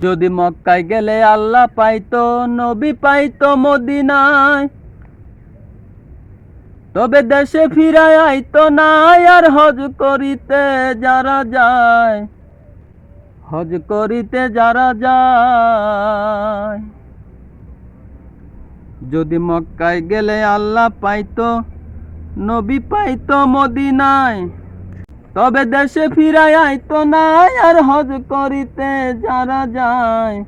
যদি মক্কায় গেলে আল্লাহ পাইতো, নবী পাইতো মদিনায়। তবে দেশে ফিরায় আইতো না, আর হজ করিতে যারা যায়, হজ করিতে যারা যায়। যদি মক্কায় গেলে আল্লাহ পাইতো, নবী পাইতো মদিনায় তবে দেশে ফিরাই আইতো না, আর হজ করিতে যারা যায়।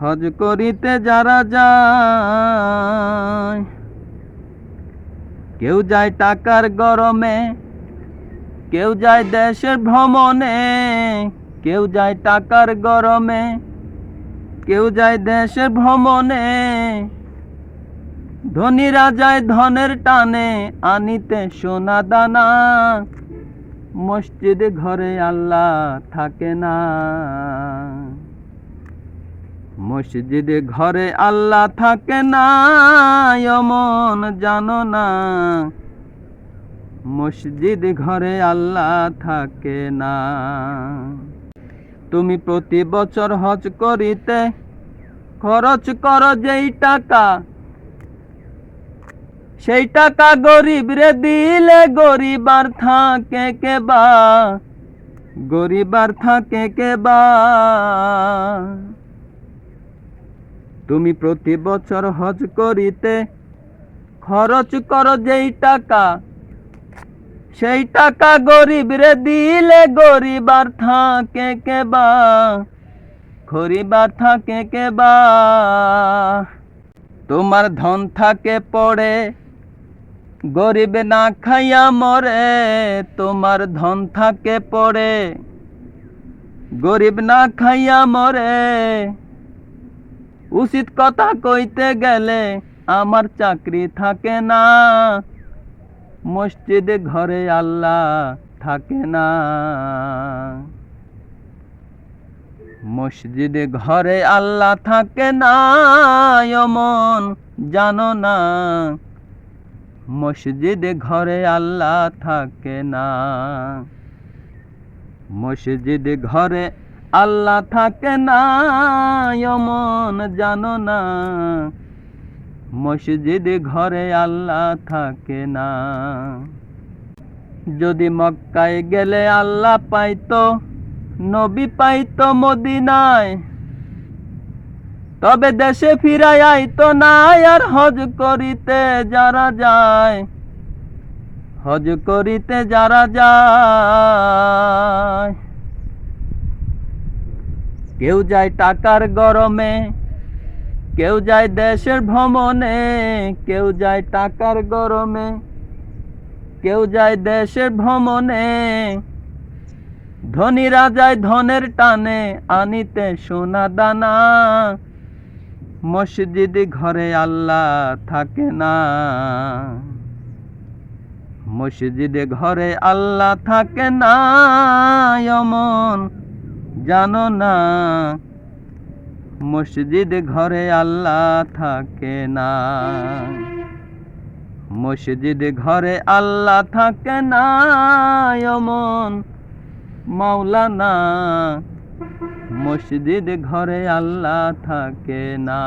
হজ করিতে যারা যায়। কেউ যায় টাকার গরমে, কেউ যায় দেশের ভ্রমণে, কেউ যায় টাকার গরমে, কেউ যায় দেশের ভ্রমণে। ধনীরা যায় ধনের টানে, আনিতে সোনা দানা। মসজিদ ঘরে আল্লাহ থাকে না। মসজিদ ঘরে আল্লাহ থাকে না অমন জানো না। মসজিদ ঘরে আল্লাহ থাকে না। তুমি প্রতি বছর হজ করিতে খরচ করো যেই টাকা সেই টাকা গরিব রে দিলে গরিবার থাকে কে বা? গরিবার থাকে কে বা? তুমি প্রতি বছর হজ করিতে খরচ করো যেই টাকা, সেই টাকা গরিব রে দিলে গরিবার থাকে কে বা? গরিবার থাকে কে বা? তোমার ধন থাকে পড়ে গরিব না খাইয়া মরে, তোমার ধন থাকে পড়ে গরিব না খাইয়া মরে, উচিত কথা কইতে গেলে আমার চাকরি থাকে না। মসজিদে ঘরে আল্লাহ থাকে না। মসজিদে ঘরে আল্লাহ থাকে না, অমন জানো না। মসজিদে ঘরে আল্লাহ থাকে না। মসজিদে ঘরে আল্লাহ থাকে না অমন জানো না। মসজিদে ঘরে আল্লাহ থাকে না। যদি মক্কায় গেলে আল্লাহ পাইতো, নবী পাইতো মদিনায় তবে দেশে ফিরাই আইতো না আর হজ করিতে যারা যায়। হজ করিতে যারা যায়। কেউ যায় টাকার গরমে, কেউ যায় দেশের ভ্রমণে, কেউ যায় টাকার গরমে, কেউ যায় দেশের ভ্রমণে। ধনীরা যায় ধনের টানে, আনিতে সোনা দানা মসজিদ ঘরে আল্লাহ থাকে না। মসজিদে ঘরে আল্লাহ থাকে না অমন জানো না। মসজিদ ঘরে আল্লাহ থাকে না। মসজিদ ঘরে আল্লাহ থাকে না অমন মাওলানা মসজিদ ঘরে আল্লাহ থাকে না।